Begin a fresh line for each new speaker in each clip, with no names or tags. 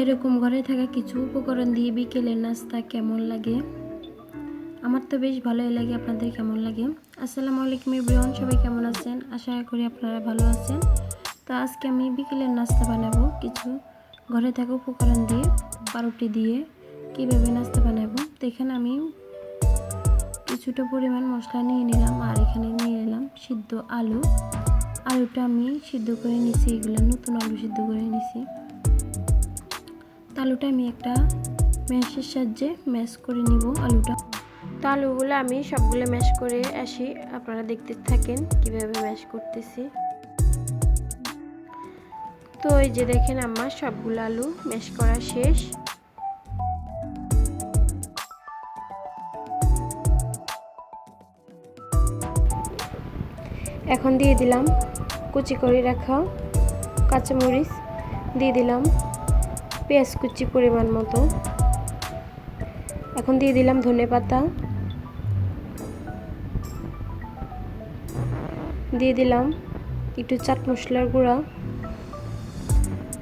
এরকম ঘরে থাকা কিছু উপকরণ দিয়ে বিকেলের নাস্তা কেমন লাগে? আমার তো বেশ ভালোই লাগে, আপনাদের কেমন লাগে? আসসালামু আলাইকুম ইব্রাহিম সবাই কেমন আছেন? আশা করি আপনারা ভালো আছেন। তো আজকে আমি বিকেলের নাস্তা বানাবো। কিছু ঘরে থাকা উপকরণ দিয়ে, পাউরুটি দিয়ে কীভাবে নাস্তা বানাবো? তো এখানে আমি কিছুটা পরিমাণ মশলা নিয়ে নিলাম আর এখানে নিয়ে নিলাম সিদ্ধ আলু। আলুটা আমি সিদ্ধ করে নিছি এগুলো নতুন আলু সিদ্ধ করে নিছি আলুটা আমি একটা ম্যাশের সাহায্যে ম্যাশ করে নিব আলুটা। তো আলুগুলো আমি সবগুলো ম্যাশ করে আসি। আপনারা দেখতে থাকেন কীভাবে ম্যাশ করতেছি। তো এই যে দেখেন আমার সবগুলো আলু ম্যাশ করা শেষ। এখন দিয়ে দিলাম কুচি করে রাখা কাঁচামরিচ। দিয়ে দিলাম পেঁয়াজ কুচি পরিমাণ মতো। এখন দিয়ে দিলাম ধনে পাতা। দিয়ে দিলাম একটু চাট মশলার গুঁড়া।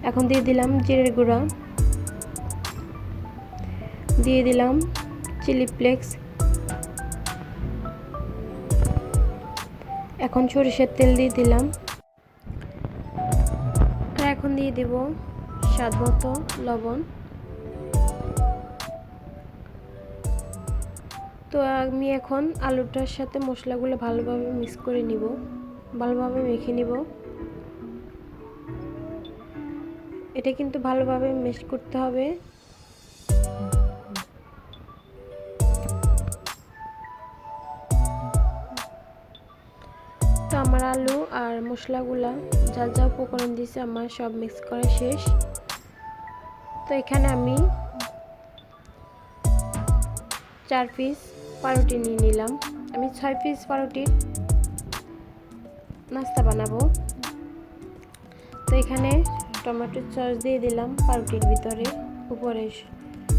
এখন দিয়ে দিলাম জিরের গুঁড়া। দিয়ে দিলাম চিলি ফ্লেক্স। এখন সরিষার তেল দিয়ে দিলাম। এখন দিয়ে দেব স্বাদ মতো লবণ। তো আমি এখন আলুটার সাথে মশলাগুলো ভালোভাবে মিক্স করে নিব, ভালোভাবে মেখে নিব। এটা কিন্তু ভালোভাবে মিক্স করতে হবে। তো আমার আলু আর মশলাগুলা যা যা উপকরণ দিয়েছে আমার সব মিক্স করা শেষ। তো এখানে আমি চার পিস পাউরুটি নিয়ে নিলাম। আমি ছয় পিস পাউরুটির নাস্তা বানাবো। তো এখানে টমেটো সস দিয়ে দিলাম পাউরুটির ভিতরে। উপরে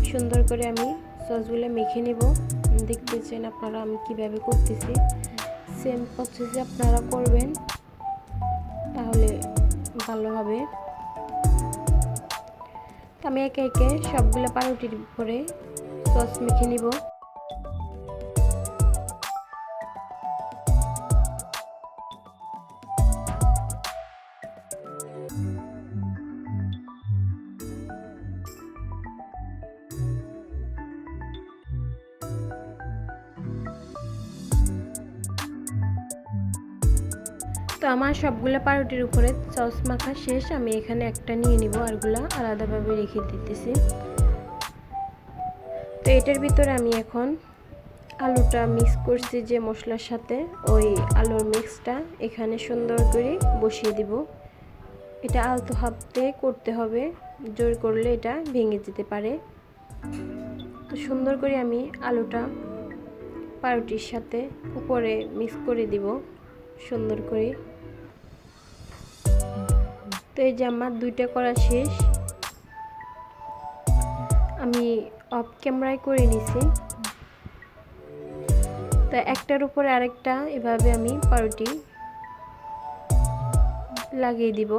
সুন্দর করে আমি সসগুলো মেখে নেব। দেখতেছেন আপনারা আমি কীভাবে করতেছি। সেম প্রসেসে আপনারা করবেন, তাহলে ভালো হবে। আমি একে একে সবগুলো পাউরুটির উপরে সস মেখে নিব। তো আমার সবগুলো পাউরুটির উপরে সস মাখা শেষ। আমি এখানে একটা নিয়ে নিব, আরগুলা আলাদাভাবে রেখে দিতেছি। তো এটার ভিতরে আমি এখন আলুটা মিক্স করছি যে মশলার সাথে, ওই আলুর মিক্সটা এখানে সুন্দর করে বসিয়ে দিব। এটা আলতো হাতে করতে হবে, জোর করলে এটা ভেঙে যেতে পারে। তো সুন্দর করে আমি আলুটা পাউরুটির সাথে উপরে মিক্স করে দিব, সুন্দর করে। তো এই যে আমার দুইটা করা শেষ। আমি অফ ক্যামেরায় করে নিছি। তো একটার উপরে আরেকটা এভাবে আমি পাউরুটি লাগিয়ে দিব।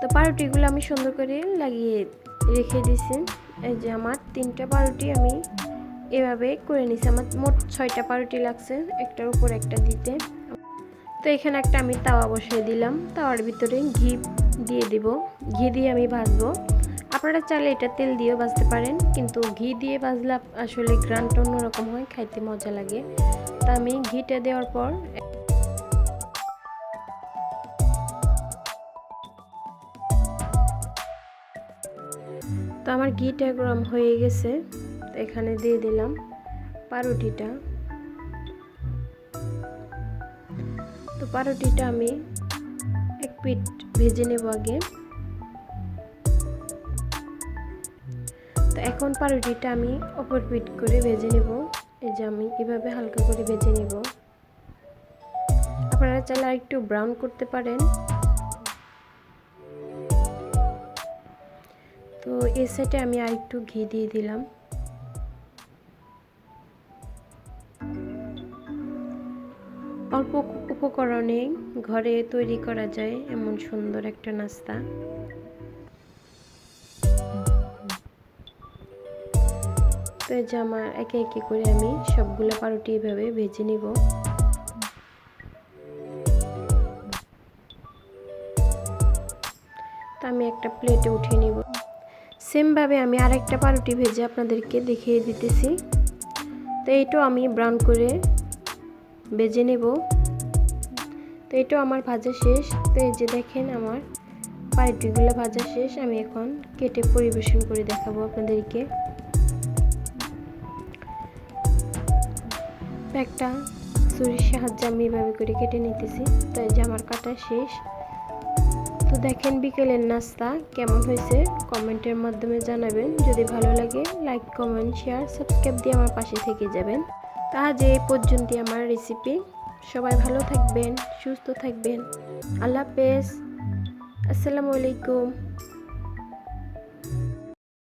তো পাউরুটিগুলো আমি সুন্দর করে লাগিয়ে রেখে দিছি। এই যে আমার তিনটা পাউরুটি আমি এভাবে করে নিছি। আমার মোট ছয়টা পাউরুটি লাগছে, একটার উপর একটা দিতে। তো এখানে একটা আমি তাওয়া বসিয়ে দিলাম। তাওয়ার ভিতরে ঘি দিয়ে দিব। ঘি দিয়ে আমি ভাজবো। আপনারা চাইলে এটা তেল দিয়েও ভাজতে পারেন, কিন্তু ঘি দিয়ে ভাজলে আসলে গ্রানটা অন্যরকম হয়, খাইতে মজা লাগে। তা আমি ঘিটা দেওয়ার পর তো আমার ঘিটা গরম হয়ে গেছে। এখানে দিয়ে দিলাম পাউরুটিটা তো পাউরুটিটা আমি এক পিট ভেজে নেব আগে। তো এখন পাউরুটিটা আমি অপর পিট করে ভেজে নেব। এই যে আমি এভাবে হালকা করে ভেজে নেব। আপনারা চাইলে একটু ব্রাউন করতে পারেন। তো এই সাইডে আমি আর একটু ঘি দিয়ে দিলাম। অল্প উপকরণে ঘরে তৈরি করা যায় এমন সুন্দর একটা নাস্তা। তো এই যে আমার একে একে করে আমি সবগুলো পাউরুটি এভাবে ভেজে নিব। তো আমি একটা প্লেটে উঠিয়ে নিব। সেমভাবে আমি আরেকটা পাউরুটি ভেজে আপনাদেরকে দেখিয়ে দিতেছি। তো এইটাও আমি ব্রাউন করে ভেজে নেব। তো এটাও আমার ভাজা শেষ। তো এই যে দেখেন আমার পাউরুটিগুলো ভাজা শেষ। আমি এখন কেটে পরিবেশন করে দেখাবো আপনাদেরকে। একটা ছুরির সাহায্যে আমি এভাবে করে কেটে নিতেছি। তো এই যে আমার কাটা শেষ। তো দেখেন বিকেলের নাস্তা কেমন হয়েছে? কমেন্টের মাধ্যমে জানাবেন। যদি ভালো লাগে, লাইক, কমেন্ট, শেয়ার, সাবস্ক্রাইব দিয়ে আমার পাশে থেকে যাবেন। তা আজ এই পর্যন্ত আমার রেসিপি সবাই ভালো থাকবেন, সুস্থ থাকবেন। আল্লাহ হাফেজ। আসসালামু আলাইকুম।